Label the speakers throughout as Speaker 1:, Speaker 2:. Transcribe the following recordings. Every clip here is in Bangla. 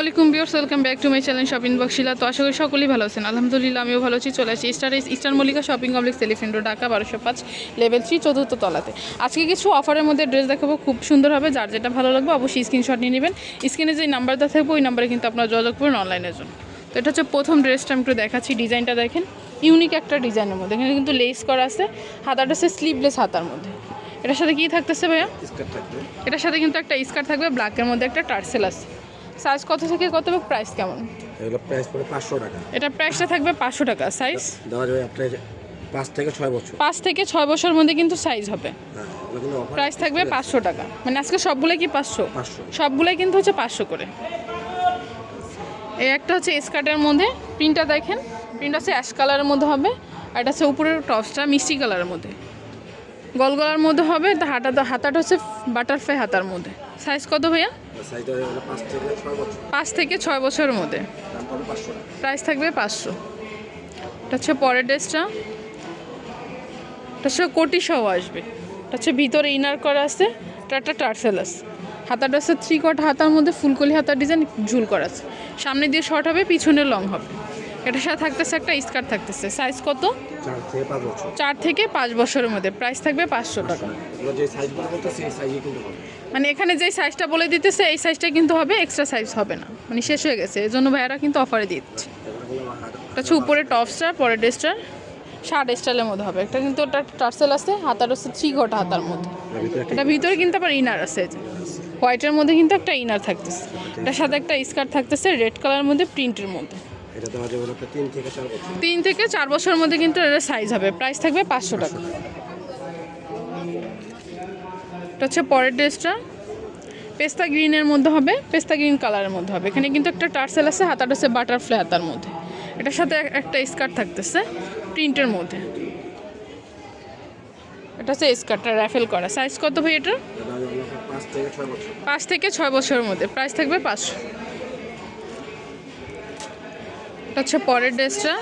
Speaker 1: আলাইকুম বিয়ার্স welcome back to my channel shopping বক্সিলা তো আশা করি সকলেই ভালো আছেন। আলহামদুলিল্লাহ আমিও ভালো আছি চলে আসি star Easter Mallika shopping complex Elephant Road Dhaka বারোশো পাঁচ লেভেল থ্রি চতুর্থ তলাতে। আজকে কিছু অফারের মধ্যে ড্রেস দেখাবো খুব সুন্দর হবে যার যেটা ভালো লাগবে অবশ্যই স্ক্রিনশট নিয়ে নেবেন। স্ক্রিনে যে নাম্বারটা থাকবে ওই নাম্বারে কিন্তু আপনারা যোগাযোগ করবেন অনলাইনের জন্য। তো এটা হচ্ছে প্রথম ড্রেসটা আমি একটু দেখাচ্ছি ডিজাইনটা দেখেন। ইউনিক একটা ডিজাইনের মধ্যে। এখানে কিন্তু লেস করা আছে হাতাটা হচ্ছে স্লিভলেস হাতার মধ্যে। এটার সাথে কি থাকতেছে ভাইয়া? এটার সাথে কিন্তু একটা স্কার্ট থাকবে ব্ল্যাকের মধ্যে একটা টার্সেল আছে। সাইজ কত থেকে কত প্রাইস কেমন?
Speaker 2: এগুলো প্রাইস পড়ে পাঁচশো টাকা।
Speaker 1: এটা প্রাইসটা থাকবে পাঁচশো টাকা সাইজ
Speaker 2: দেওয়া যাবে আপনার পাঁচ থেকে ছয় বছর।
Speaker 1: পাঁচ থেকে ছয় বছরের মধ্যে কিন্তু সাইজ হবে।
Speaker 2: হ্যাঁ
Speaker 1: প্রাইস থাকবে পাঁচশো টাকা। মানে আজকে সবগুলোই কি পাঁচশো? সবগুলোই কিন্তু হচ্ছে পাঁচশো করে। এই একটা হচ্ছে স্কার্টের মধ্যে। প্রিন্টটা দেখেন। প্রিন্ট হচ্ছে অ্যাশ কালারের মধ্যে হবে। আর এটা হচ্ছে উপরের টপসটা মিষ্টি কালারের মধ্যে। গল গলার মধ্যে হবে। তা হাতা হাতাটা হচ্ছে বাটারফ্লাই হাতার মধ্যে। সাইজ কত ভাইয়া?
Speaker 2: পাঁচ থেকে ছয়
Speaker 1: বছরের মধ্যে। প্রাইস থাকবে পাঁচশো। এটা হচ্ছে পরের ড্রেসটা। এটা হচ্ছে কোটি সহ আসবে। এটা হচ্ছে ভিতরে ইনার করা আছে এটা একটা টার্সেল আছে হাতাটা হচ্ছে থ্রি কট হাতার মধ্যে ফুলকলি হাতার ডিজাইন ঝুল করা আছে। সামনে দিয়ে শর্ট হবে পিছনে লং হবে। এটার সাথে থাকতেছে একটা স্কার্ট থাকতেছে। সাইজ কত?
Speaker 2: চার থেকে পাঁচ
Speaker 1: বছরের মধ্যে। প্রাইস থাকবে পাঁচশো টাকা। মানে এখানে যে সাইজটা বলে দিতেছে এই সাইজটা কিন্তু হবে এক্সট্রা সাইজ হবে না। মানে শেষ হয়ে গেছে। এই জন্য ভাইয়ারা কিন্তু অফারে দিচ্ছে। এটা হচ্ছে উপরে টপসটা পরের ড্রেসটা। শার্ট স্টাইলের মধ্যে হবে। একটা কিন্তু ওটা টার্সেল আছে হাতার হচ্ছে থ্রি ঘটা হাতার মধ্যে। এটা ভিতরে কিন্তু আবার ইনার আছে। হোয়াইটের মধ্যে কিন্তু একটা ইনার থাকতেছে। এটার সাথে একটা স্কার্ট থাকতেছে রেড কালার মধ্যে প্রিন্টের মধ্যে।
Speaker 2: এটা তিন থেকে চার বছর।
Speaker 1: তিন থেকে চার বছরের মধ্যে কিন্তু এটার সাইজ হবে। প্রাইস থাকবে পাঁচশো টাকা। এটা হচ্ছে পরের ড্রেসটা। পেস্তা গ্রিনের মধ্যে হবে পেস্তা গ্রিন কালারের মধ্যে হবে। এখানে কিন্তু একটা টার্সেল আছে হাতাটা হচ্ছে বাটারফ্লাই হাতার মধ্যে। এটার সাথে একটা স্কার্ট থাকতেছে প্রিন্টের মধ্যে। এটা হচ্ছে স্কার্টটা র্যাফেল করা। সাইজ কত ভাই এটা
Speaker 2: পাঁচ থেকে ছয়
Speaker 1: বছরের মধ্যে। প্রাইস থাকবে পাঁচশো। এটা হচ্ছে পরের ড্রেসটা।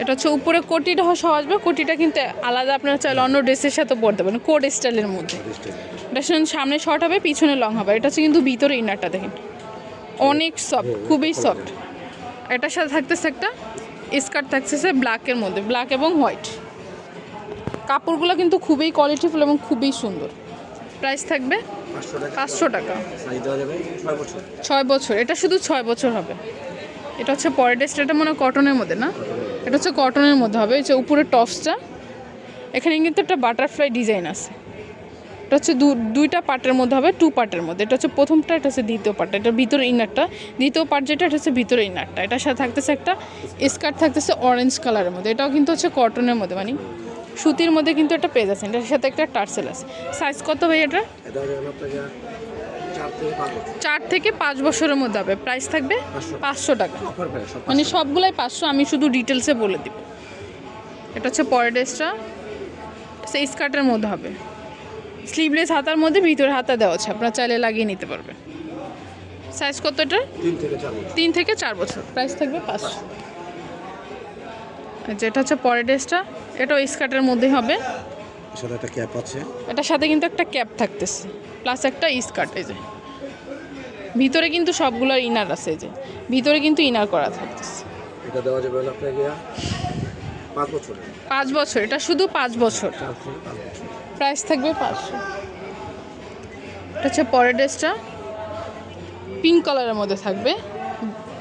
Speaker 1: এটা হচ্ছে উপরে কোটিটা সহ আসবে কোটিটা কিন্তু আলাদা আপনারা চাইলে অন্য ড্রেসের সাথে পরতে পারেন কোড স্টাইলের মধ্যে। এটা সামনে শর্ট হবে পিছনে লং হবে এটা হচ্ছে কিন্তু ভিতরে ইনারটা দেখেন। অনেক সফট খুবই সফট এটার সাথে থাকতেছে একটা স্কার্ট থাকতেছে ব্ল্যাকের মধ্যে ব্ল্যাক এবং হোয়াইট কাপড়গুলো কিন্তু খুবই কোয়ালিটিফুল এবং খুবই সুন্দর। প্রাইস থাকবে
Speaker 2: পাঁচশো টাকা। ছয় বছর
Speaker 1: এটা শুধু ছয় বছর হবে। এটা হচ্ছে পরের ড্রেসটা এটা মনে কটনের মধ্যে, না? এটা হচ্ছে কটনের মধ্যে হবে যে উপরে টপসটা এখানে কিন্তু একটা বাটারফ্লাই ডিজাইন আছে। এটা হচ্ছে দুইটা পার্টের মধ্যে হবে টু পার্টের মধ্যে। এটা হচ্ছে প্রথমটা এটা হচ্ছে দ্বিতীয় পার্টটা এটা ভিতরে ইনারটা দ্বিতীয় পার্ট যেটা, এটা হচ্ছে ভিতরে ইনারটা এটার সাথে থাকতেছে একটা স্কার্ট থাকতেছে অরেঞ্জ কালারের মধ্যে। এটাও কিন্তু হচ্ছে কটনের মধ্যে মানে সুতির মধ্যে কিন্তু একটা পেজ আছে। এটার সাথে একটা টার্সেল আছে। সাইজ কত ভাই এটা
Speaker 2: এটা দেওয়া যাবে আপনাকে চার থেকে পাঁচ
Speaker 1: বছরের মধ্যে হবে। প্রাইস থাকবে
Speaker 2: পাঁচশো।
Speaker 1: টাকা। মানে সবগুলাই পাঁচশো আমি শুধু ডিটেলসে বলে দিব। এটা হচ্ছে পরের ড্রেসটা সেই স্কার্টের মধ্যে হবে। স্লিভলেস হাতার মধ্যে ভিতরে হাতা দেওয়া আছে। আপনারা চাইলে লাগিয়ে নিতে পারবেন। সাইজ কত এটা
Speaker 2: তিন থেকে চার বছর।
Speaker 1: প্রাইস থাকবে পাঁচশো। যেটা হচ্ছে পরের ড্রেসটা এটাও স্কার্টের মধ্যেই হবে।
Speaker 2: সাথে একটা ক্যাপ আছে।
Speaker 1: এটার সাথে কিন্তু একটা ক্যাপ থাকতেছে প্লাস একটা স্কার্ট এই যে। ভিতরে কিন্তু সবগুলোর ইনার আছে এই যে। ভিতরে কিন্তু ইনার করা থাকতেছে।
Speaker 2: এটা দেওয়া যাবে আপনাকে পাঁচ বছর।
Speaker 1: পাঁচ বছর এটা শুধু পাঁচ বছর।
Speaker 2: পাঁচ বছর।
Speaker 1: প্রাইস থাকবে পাঁচশো। এটা হচ্ছে পরের ড্রেসটা। পিঙ্ক কালারের মধ্যে থাকবে।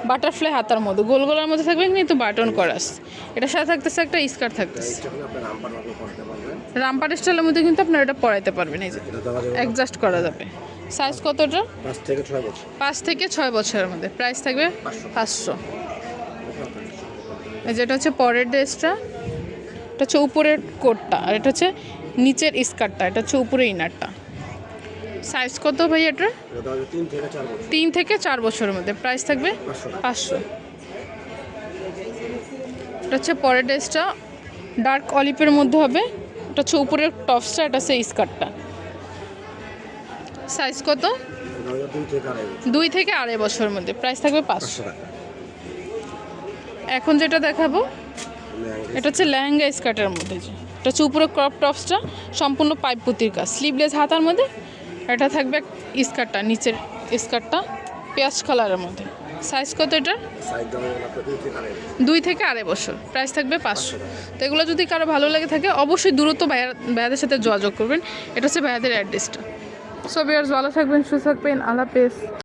Speaker 1: বাটারফ্লাই হাতার মধ্যে। গোল গোলার মধ্যে থাকবে কিন্তু বাটন করা আছে এটার সাথে থাকতেছে একটা স্কার্ট থাকতেছে।
Speaker 2: এটা রামপার
Speaker 1: স্টাইলের মধ্যে কিন্তু আপনারা এটা পরাইতে পারবেন এই যে
Speaker 2: এটা
Speaker 1: অ্যাডজাস্ট করা যাবে। সাইজ কতটা?
Speaker 2: পাঁচ থেকে ছয়
Speaker 1: বছরের মধ্যে। প্রাইস থাকবে
Speaker 2: পাঁচশো।
Speaker 1: যেটা হচ্ছে পরের ড্রেসটা। এটা হচ্ছে উপরের কোটটা। আর এটা হচ্ছে নিচের স্কার্টটা এটা হচ্ছে উপরে ইনারটা। সাইজ কত ভাই এটা
Speaker 2: তিন থেকে চার
Speaker 1: বছরের মধ্যে। প্রাইস থাকবে?
Speaker 2: পাঁচশো
Speaker 1: এটা হচ্ছে পরের ড্রেসটা। ডার্ক অলিপের মধ্যে হবে। এটা হচ্ছে উপরের টপসটা এটা হচ্ছে স্কার্টটা সাইজ কত?
Speaker 2: দুই থেকে আড়াই
Speaker 1: বছরের মধ্যে। প্রাইস থাকবে পাঁচশো। এখন যেটা দেখাবো এটা হচ্ছে লেহেঙ্গা স্কার্টের মধ্যে যে। এটা হচ্ছে উপরে ক্রপ টপসটা সম্পূর্ণ পাইপ পুতির কাজ। স্লিভলেস হাতার মধ্যে এটা থাকবে স্কার্টটা নিচের স্কার্টটা পেঁয়াজ কালারের মধ্যে। সাইজ কত এটা
Speaker 2: সাইড দাম হলো আপনার দুই থেকে আড়াই
Speaker 1: বছর। প্রাইস থাকবে পাঁচশো। তো এগুলো যদি কারও ভালো লাগে থাকে অবশ্যই দূরত্ব ভাইয়া ভাইয়াদের সাথে যোগাযোগ করবেন। এটা হচ্ছে ভাইয়াদের অ্যাড্রেসটা সো আর ভালো থাকবেন সুস্থ থাকবেন। আল্লাহ হাফেজ।